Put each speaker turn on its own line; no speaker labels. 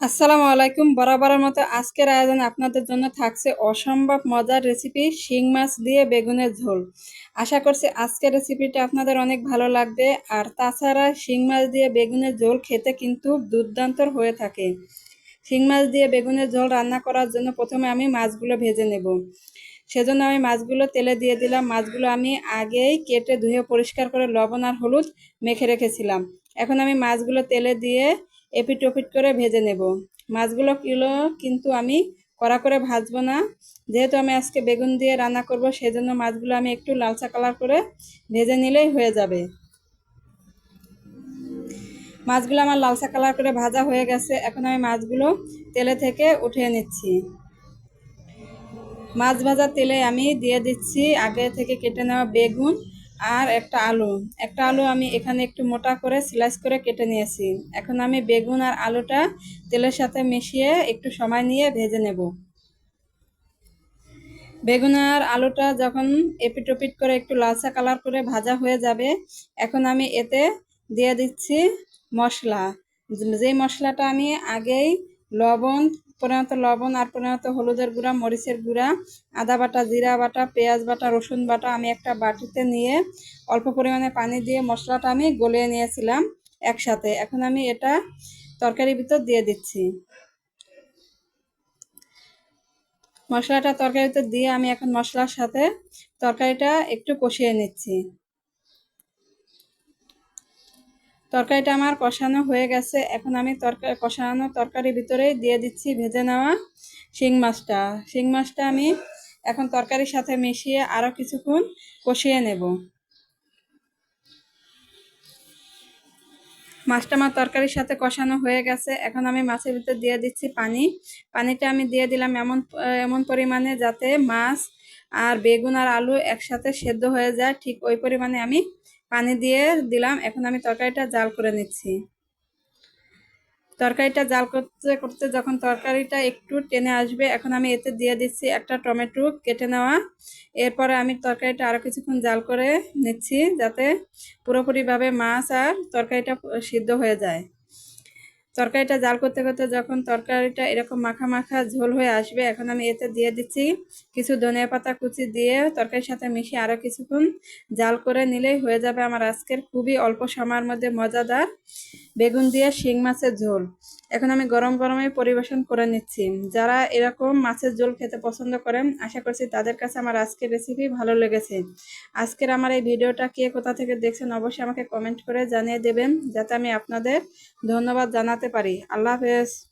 আসসালামু আলাইকুম। বরাবরের মতো আজকের আয়োজন আপনাদের জন্য থাকছে অসম্ভব মজার রেসিপি শিং মাছ দিয়ে বেগুনের ঝোল। আশা করছি আজকের রেসিপিটা আপনাদের অনেক ভালো লাগবে। আর তাছাড়া শিং মাছ দিয়ে বেগুনের ঝোল খেতে কিন্তু দুর্দান্তর হয়ে থাকে। শিং মাছ দিয়ে বেগুনের ঝোল রান্না করার জন্য প্রথমে আমি মাছগুলো ভেজে নেব। সেজন্য আমি মাছগুলো তেলে দিয়ে দিলাম। মাছগুলো আমি আগেই কেটে ধুয়ে পরিষ্কার করে লবণ আর হলুদ মেখে রেখেছিলাম। এখন আমি মাছগুলো তেলে দিয়ে এপিট ওপিট করে ভেজে নেব। মাছগুলো কিলো কিন্তু আমি কড়া করে ভাজবো না। যেহেতু আমি আজকে বেগুন দিয়ে রান্না করব, সেজন্য মাছগুলো আমি একটু লালচা কালার করে ভেজে নিলেই হয়ে যাবে। মাছগুলো আমার লালচা কালার করে ভাজা হয়ে গেছে। এখন আমি মাছগুলো তেলে থেকে উঠিয়ে নিচ্ছি। মাছ ভাজা তেলে আমি দিয়ে দিচ্ছি আগে থেকে কেটে নেওয়া বেগুন। আর একটা আলু। একটা আলু আমি এখানে একটু মোটা করে স্লাইস করে কেটে নিয়েছি। এখন আমি বেগুন আর আলুটা তেলের সাথে মিশিয়ে একটু সময় নিয়ে ভেজে নেব। বেগুন আর আলুটা যখন এপিট ওপিট করে একটু লালচা কালার করে ভাজা হয়ে যাবে, এখন আমি এতে দিয়ে দিচ্ছি মশলা। যেই মশলাটা আমি আগেই লবণ পরিণত লবণ আর পরিণত হলুদের গুঁড়া, মরিচের গুঁড়া, আদা বাটা, জিরা বাটা, পেঁয়াজ বাটা, রসুন বাটা আমি একটা বাটিতে নিয়ে অল্প পরিমাণে পানি দিয়ে মশলাটা আমি গলিয়ে নিয়েছিলাম একসাথে। এখন আমি এটা তরকারির ভিতর দিয়ে দিচ্ছি। মশলাটা তরকারিতে দিয়ে আমি এখন মশলার সাথে তরকারিটা একটু কষিয়ে নিচ্ছি। তরকারিটা আমার কষানো হয়ে গেছে। এখন আমি তরকারি কষানো তরকারির ভিতরে দিয়ে দিচ্ছি ভেজে নেওয়া শিং মাছটা। শিং মাছটা আমি এখন তরকারির সাথে মিশিয়ে আরও কিছুক্ষণ কষিয়ে নেব। মাছটা আমার তরকারির সাথে কষানো হয়ে গেছে। এখন আমি মাছের ভিতর দিয়ে দিচ্ছি পানি। পানিটা আমি দিয়ে দিলাম এমন এমন পরিমাণে যাতে মাছ আর বেগুন আর আলু একসাথে সেদ্ধ হয়ে যায়। ঠিক ওই পরিমাণে আমি পানি দিয়ে দিলাম। এখন আমি তরকারিটা জাল করে নিচ্ছি। তরকারিটা জাল করতে করতে যখন তরকারিটা একটু টেনে আসবে, এখন আমি এতে দিয়ে দিচ্ছি একটা টমেটো কেটে নেওয়া। এরপরে আমি তরকারিটা আরও কিছুক্ষণ জাল করে নিচ্ছি যাতে পুরোপুরিভাবে মাছ আর তরকারিটা সিদ্ধ হয়ে যায়। তরকারিটা জাল করতে করতে যখন তরকারিটা এরকম মাখা মাখা ঝোল হয়ে আসবে, এখন আমি এতে দিয়ে দিচ্ছি কিছু ধনিয়া পাতা কুচি দিয়ে তরকারির সাথে মিশিয়ে আরও কিছুক্ষণ জাল করে নিলেই হয়ে যাবে আমার আজকের খুবই অল্প সময়ের মধ্যে মজাদার বেগুন দিয়ে শিং মাছের ঝোল। এখন আমি গরম গরমে পরিবেশন করে নিচ্ছি। যারা এরকম মাছের ঝোল খেতে পছন্দ করেন, আশা করছি তাদের কাছে আমার আজকের রেসিপি ভালো লেগেছে। আজকের আমার এই ভিডিওটা কে কোথা থেকে দেখছেন অবশ্যই আমাকে কমেন্ট করে জানিয়ে দেবেন, যাতে আমি আপনাদের ধন্যবাদ পারি। আল্লাহ হাফেজ।